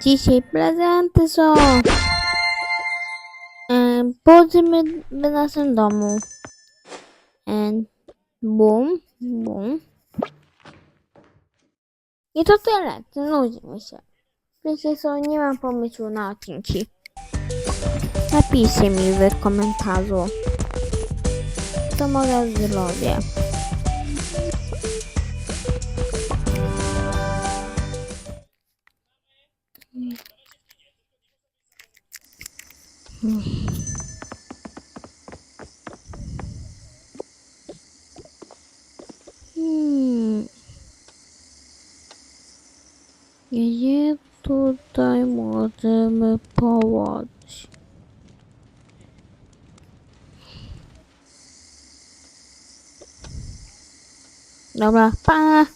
dzisiaj prezenty są. E, w naszym domu. Bum, bum. I to tyle. Nudzi mi się. Wiecie co, nie mam pomysłu na odcinki. Napiszcie mi w komentarzu. To może zrobię. Hmm. Gdzie tutaj możemy położyć? Dobra, pa!